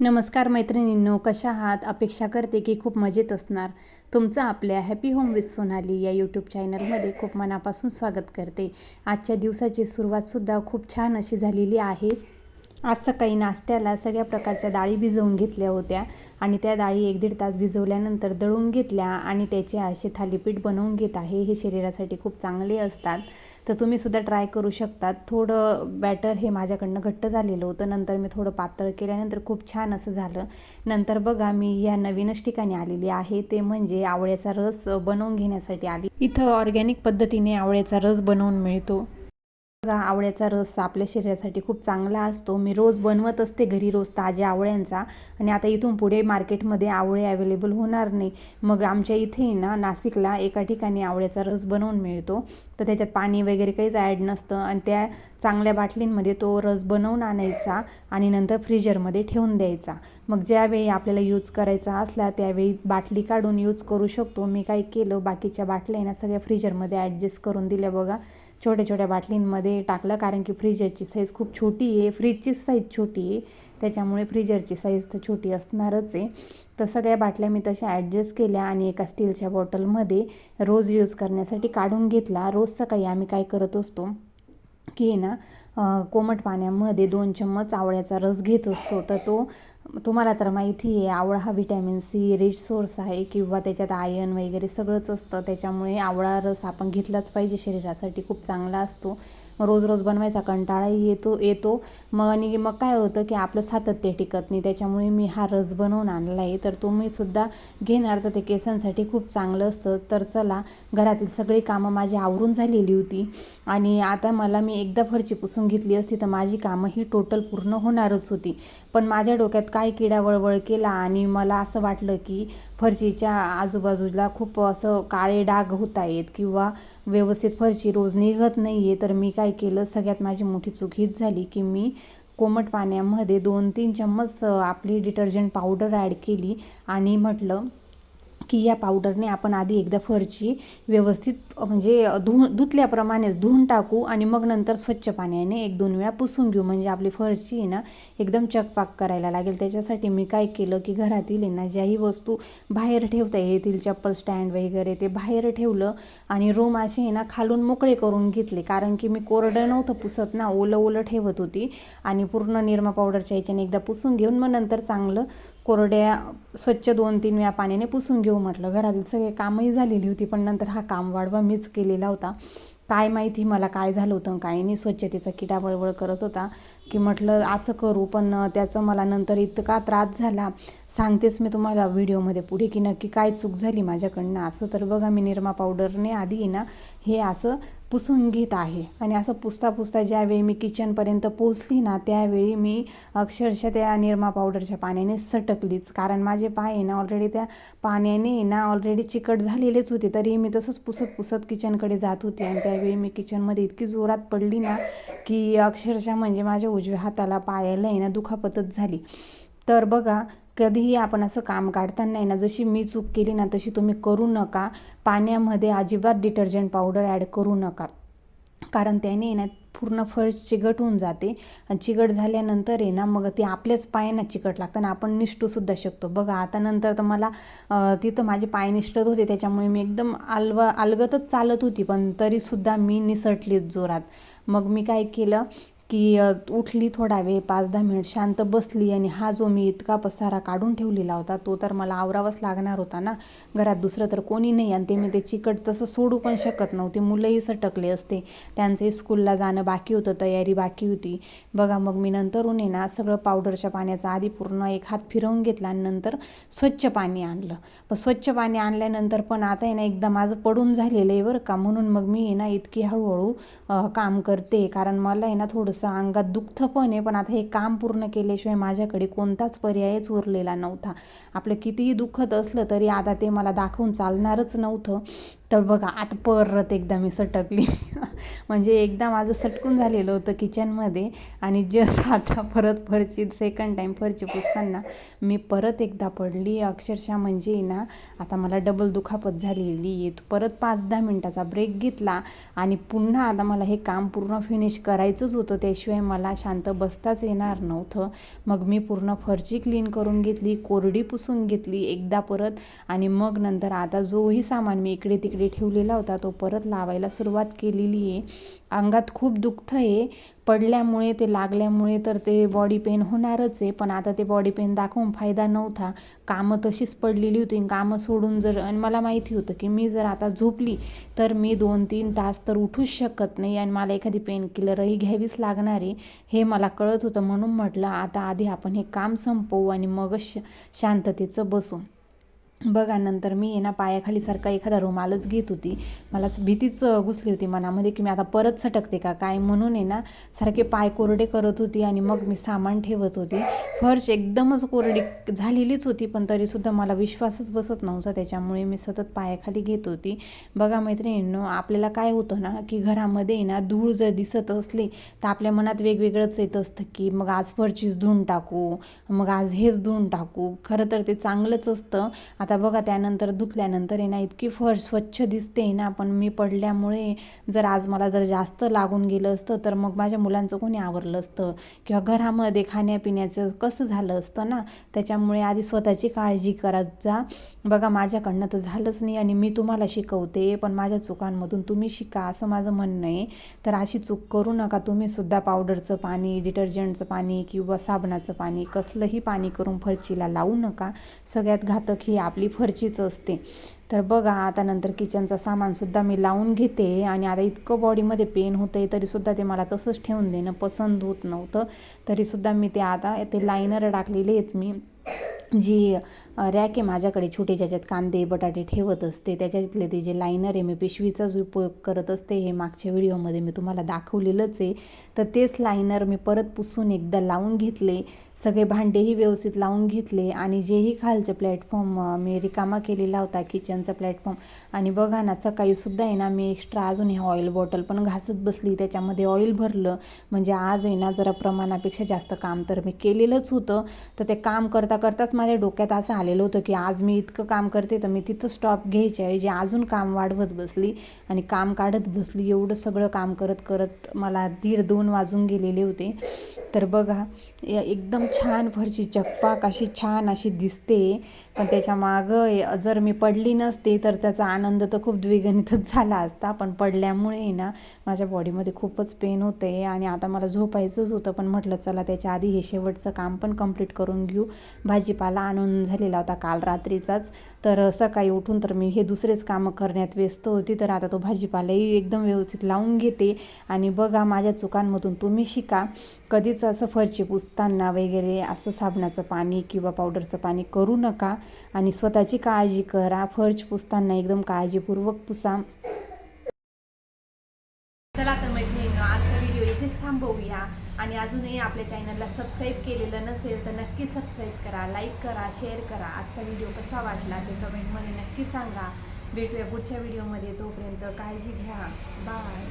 नमस्कार मैत्रिणींनो कशा आहात? अपेक्षा करते की खूप मजेत असणार. तुमचं आपल्या हॅपी होम विथ सोनाली या यूट्यूब चॅनलमध्ये खूप मनापासून स्वागत करते. आजच्या दिवसाची सुरुवातसुद्धा खूप छान अशी झालेली आहे. आज सकाळी नाश्त्याला सगळ्या प्रकारच्या डाळी भिजवून घेतल्या होत्या आणि त्या डाळी एक दीड तास भिजवल्यानंतर दळून घेतल्या आणि त्याचे असे थालीपीठ बनवून घेत आहे. हे शरीरासाठी खूप चांगले असतात. तर तुम्ही सुद्धा ट्राय करू शकतात. थोडं बॅटर हे माझ्याकडनं घट्ट झालेलं होतं. नंतर मी थोडं पातळ केल्यानंतर खूप छान असं झालं. नंतर बघा मी या नवीनच ठिकाणी आलेली आहे. ते म्हणजे आवळ्याचा रस बनवून घेण्यासाठी आली. इथं ऑर्गॅनिक पद्धतीने आवळ्याचा रस बनवून मिळतो. बघा आवळ्याचा रस आपल्या शरीरासाठी खूप चांगला असतो. मी रोज बनवत असते घरी रोज ताज्या आवळ्यांचा आणि आता इथून पुढे मार्केटमध्ये आवळे अवेलेबल होणार नाही. मग आमच्या इथे ना नाशिकला एका ठिकाणी आवळ्याचा रस बनवून मिळतो. तर त्याच्यात पाणी वगैरे काहीच ॲड नसतं आणि त्या चांगल्या बाटलींमध्ये तो रस बनवून आणायचा. आणि नंतर फ्रीजरमध्ये ठेवून द्यायचा. मग ज्यावेळी आपल्याला यूज करायचा असला त्यावेळी बाटली काढून यूज करू शकतो. मी काय केलं बाकीच्या बाटल्या ना सगळ्या फ्रीजरमध्ये ॲडजस्ट करून दिल्या बघा. छोट्या छोट्या बाटलींमध्ये टाकलं कारण की फ्रीजरची साईज खूप छोटी आहे. फ्रीजचीच साईज छोटी आहे. त्याच्यामुळे फ्रीजरची साईज तर छोटी असणारच आहे. तर सगळ्या बाटल्या मी तशा ॲडजस्ट केल्या आणि एका स्टीलच्या बॉटलमध्ये रोज यूज करण्यासाठी काढून घेतला. रोज सकाळी आम्ही काय करत असतो की ना कोमट पाण्यामध्ये दोन चम्मच आवळ्याचा रस घेत असतो तर तो तुम्हाला तर माहिती आहे आवळा हा विटॅमिन सी रिच सोर्स आहे किंवा त्याच्यात आयर्न वगैरे सगळंच असतं. त्याच्यामुळे आवळा रस आपण घेतलाच पाहिजे शरीरासाठी खूप चांगला असतो. रोज रोज बनवायचा कंटाळाही येतो येतो. मग आणि मग काय होतं की आपलं सातत्य टिकत नाही. त्याच्यामुळे मी हा रस बनवून आणला आहे. तर तुम्हीसुद्धा घेणार. तर ते केसांसाठी खूप चांगलं असतं. तर चला घरातील सगळी कामं माझी आवरून झालेली होती. आणि आता मला मी एकदा फरची पुसून घेतली असती तर माझी कामं ही टोटल पूर्ण होणारच होती. पण माझ्या डोक्यात काय किडा वळवळ केला आणि मला असं वाटलं की फरशीच्या आजूबाजूला खूप असं काळे डाग होत आहेत किंवा व्यवस्थित फरशी रोज निघत नाही आहे तर मी काय केलं सगळ्यात माझी मोठी चूक हीच झाली की मी कोमट पाण्यामध्ये दोन तीन चम्मच आपली डिटर्जंट पावडर ॲड केली आणि म्हटलं की या पावडरने आपण आधी एकदा फरची व्यवस्थित म्हणजे धु धुतल्याप्रमाणेच धुवून टाकू आणि मग नंतर स्वच्छ पाण्याने एक दोन वेळा पुसून घेऊ. म्हणजे आपली फरची आहे ना एकदम चकपाक करायला लागेल. त्याच्यासाठी मी काय केलं की घरातील आहे ना ज्याही वस्तू बाहेर ठेवता येतील चप्पल स्टँड वगैरे ते बाहेर ठेवलं आणि रूम असे आहे ना खालून मोकळे करून घेतले. कारण की मी कोरडं नव्हतं पुसत ना ओलं ओलं ठेवत होती आणि पूर्ण निरमा पावडरच्या ह्याच्याने एकदा पुसून घेऊन मग नंतर चांगलं कोरड्या स्वच्छ दोन तीन वेळा पाण्याने पुसून घेऊ म्हटलं. घरातील सगळे कामही झालेली होती पण नंतर हा काम वाढवा मीच केलेला होता. काय माहिती मला काय झालं होतं काय नाही. स्वच्छतेचा किडा वळवळ करत होता. की म्हटलं असं करू पण त्याचं मला नंतर इतका त्रास झाला. सांगतेच मी तुम्हाला व्हिडिओमध्ये पुढे की नक्की काय चूक झाली माझ्याकडनं. असं तर बघा मी निरमा पावडरने आधी ना हे असं पुसून घेत आहे. आणि असं पुसता पुसता ज्यावेळी मी किचनपर्यंत पोचली ना त्यावेळी मी अक्षरशः त्या निरमा पावडरच्या पाण्याने सटकलीच. कारण माझे पाय आहे ना ऑलरेडी त्या पाण्याने ना ऑलरेडी चिकट झालेलेच होते. तरी मी तसंच पुसत पुसत किचनकडे जात होते. आणि त्यावेळी मी किचनमध्ये इतकी जोरात पडली ना की अक्षरशः म्हणजे माझ्या उजव्या हाताला पायाला आहे ना दुखापतच झाली. तर बघा कधीही आपण असं काम काढताना ना जशी मी चूक केली ना तशी तुम्ही करू नका. पाण्यामध्ये अजिबात डिटर्जंट पावडर ॲड करू नका. कारण त्याने ना पूर्ण फळ चिकट होऊन जाते. आणि चिकट झाल्यानंतर आहे ना मग ते आपल्याच पायांना चिकट लागतं आणि आपण निष्ठूसुद्धा शकतो. बघा आता नंतर तर मला तिथं माझे पाय निष्ठत होते त्याच्यामुळे मी एकदम अलव अलगतच चालत होती. पण तरीसुद्धा मी निसटलीच जोरात. मग मी काय केलं की उठली थोडा वेळ पाच दहा मिनिट शांत बसली आणि हा जो मी इतका पसारा काढून ठेवलेला होता तो तर मला आवरावाच लागणार होता ना. घरात दुसरं तर कोणी नाही आणि ते मी ते चिकट तसं सोडू पण शकत नव्हते. मुलंही सटकले असते. त्यांचं स्कूलला जाणं बाकी होतं तयारी बाकी होती. बघा मग मी नंतरून आहे ना सगळं पावडरच्या पाण्याचा आधी पूर्ण एक हात फिरवून घेतला आणि नंतर स्वच्छ पाणी आणलं. पण स्वच्छ पाणी आणल्यानंतर पण आता आहे ना एकदा माझं पडून झालेलं आहे बरं का. म्हणून मग मी आहे ना इतकी हळूहळू काम करते. कारण मला आहे ना थोडंसं थोडंसं अंगात दुःख पण आहे पण आता हे काम पूर्ण केल्याशिवाय माझ्याकडे कोणताच पर्यायच उरलेला नव्हता. आपलं कितीही दुःखत असलं तरी आता ते मला दाखवून चालणारच नव्हतं. तर बघा आता परत एकदा मी सटकली. म्हणजे एकदा माझं सटकून झालेलं होतं किचनमध्ये आणि जस्ट आता परत फरची सेकंड टाईम फरची पुसताना मी परत एकदा पडली. अक्षरशः म्हणजे ना आता मला डबल दुखापत झालेली आहे. परत पाच दहा मिनटाचा ब्रेक घेतला आणि पुन्हा आता मला हे काम पूर्ण फिनिश करायचंच होतं. त्याशिवाय मला शांत बसताच येणार नव्हतं. मग मी पूर्ण फरची क्लीन करून घेतली कोरडी पुसून घेतली एकदा परत आणि मग नंतर आता जोही सामान मी इकडे तिकडे ठेवलेला होता तो परत लावायला सुरुवात केलेली आहे. अंगात खूप दुखतं आहे. पडल्यामुळे ते लागल्यामुळे तर ते बॉडी पेन होणारच आहे पण आता ते बॉडी पेन दाखवून फायदा नव्हता. कामं तशीच पडलेली होती कामं सोडून जर आणि मला माहिती होतं की मी जर आता झोपली तर मी दोन तीन तास तर उठूच शकत नाही आणि मला एखादी पेन किलरही घ्यावीच लागणार आहे. हे मला कळत होतं म्हणून म्हटलं आता आधी आपण हे काम संपवू आणि मगच श शांततेचं बसू. बघा नंतर मी आहे ना पायाखाली सारखा एखादा रुमालच घेत होती. मला भीतीच घुसली होती मनामध्ये की मी आता परत सटकते का? काय म्हणून आहे ना सारखे पाय कोरडे करत होती आणि मग मी सामान ठेवत होती. फर्श एकदमच कोरडी झालेलीच होती पण तरीसुद्धा मला विश्वासच बसत नव्हता. त्याच्यामुळे मी सतत पायाखाली घेत होती. बघा मैत्रिणींनो आपल्याला काय होतं ना की घरामध्ये आहे ना धूळ जर दिसत असली तर आपल्या मनात वेगवेगळंच येत असतं की मग आज फरचीच धुवून टाकू मग आज हेच धुवून टाकू. खरं तर ते चांगलंच असतं. आता बघा त्यानंतर धुतल्यानंतर आहे ना इतकी फर्श स्वच्छ दिसते ना पण मी पडल्यामुळे जर आज मला जर जास्त लागून गेलं असतं तर मग माझ्या मुलांचं कोणी आवरलं असतं? किंवा घरामध्ये खाण्यापिण्याचं कसं झालं असतं ना? त्याच्यामुळे आधी स्वतःची काळजी करत जा. बघा माझ्याकडनं तर झालंच नाही आणि मी तुम्हाला शिकवते पण माझ्या चुकांमधून तुम्ही शिका असं माझं म्हणणं आहे. तर अशी चूक करू नका. तुम्ही सुद्धा पावडरचं पाणी डिटर्जंटचं पाणी किंवा साबणाचं पाणी कसलंही पाणी करून फरचीला लावू नका. सगळ्यात घातक ही आप आपली फरचीच असते. तर बघा आता नंतर किचनचं सामानसुद्धा मी लावून घेते आणि आता इतकं बॉडीमध्ये पेन होतं आहे तरीसुद्धा ते मला तसंच ठेवून देणं पसंत होत नव्हतं. तरीसुद्धा मी ते आता ते लायनर टाकलेले आहेत मी. जी रॅक आहे माझ्याकडे छोटे ज्याच्यात कांदे बटाटे ठेवत असते त्याच्यातले ते जे लायनर आहे मी पिशवीचाच उपयोग करत असते हे मागच्या व्हिडिओमध्ये मी तुम्हाला दाखवलेलंच आहे. तर तेच लायनर मी परत पुसून एकदा लावून घेतले सगळे भांडेही व्यवस्थित लावून घेतले आणि जेही खालचं प्लॅटफॉर्म मी रिकामा केलेला होता किचनचा प्लॅटफॉर्म. आणि बघा ना सकाळीसुद्धा आहे ना मी एक्स्ट्रा अजून हे ऑइल बॉटल पण घासत बसली त्याच्यामध्ये ऑइल भरलं. म्हणजे आज आहे ना जरा प्रमाणापेक्षा जास्त काम तर मी केलेलंच होतं. तर ते काम करता करताच माझ्या डोक्यात असं आलेलं होतं की आज मी इतकं काम करते तर मी तिथं स्टॉप घ्यायची आहे जे अजून काम वाढवत बसली आणि काम काढत बसली. एवढं सगळं काम करत करत मला दीड दोन वाजून गेलेले होते. तर बघा या- एकदम छान फरशी चकपाक अशी छान अशी दिसते. पण त्याच्या मागं जर मी पडली नसते तर त्याचा आनंद तर खूप द्विगणितच झाला असता. पण पडल्यामुळे ना माझ्या बॉडीमध्ये खूपच पेन होते. आणि आता मला झोपायचंच होतं पण म्हटलं चला त्याच्या आधी हे शेवटचं काम पण कंप्लीट करून घेऊ. भाजीपाला आणून झालेला होता काल रात्रीचाच. तर सकाळी उठून तर मी हे दुसरेच कामं करण्यात व्यस्त होती. तर आता तो भाजीपालाही एकदम व्यवस्थित लावून घेते. आणि बघा माझ्या चुकांमधून तुम्ही शिका. कधीच असं फरची पुसताना वगैरे असं साबणाचं पाणी किंवा पावडरचं पाणी करू नका आणि स्वतःची काळजी करा. फर्च पुसताना एकदम काळजीपूर्वक पुसा. चला तर मैत्रिणींनो आजचा व्हिडिओ इथेच थांबवूया. आणि अजूनही आपल्या चॅनलला सबस्क्राईब केलेलं नसेल तर नक्की सबस्क्राईब करा लाईक करा शेअर करा. आजचा व्हिडिओ कसा वाटला ते कमेंटमध्ये नक्की सांगा. भेटूया पुढच्या व्हिडिओमध्ये तोपर्यंत काळजी घ्या. बाय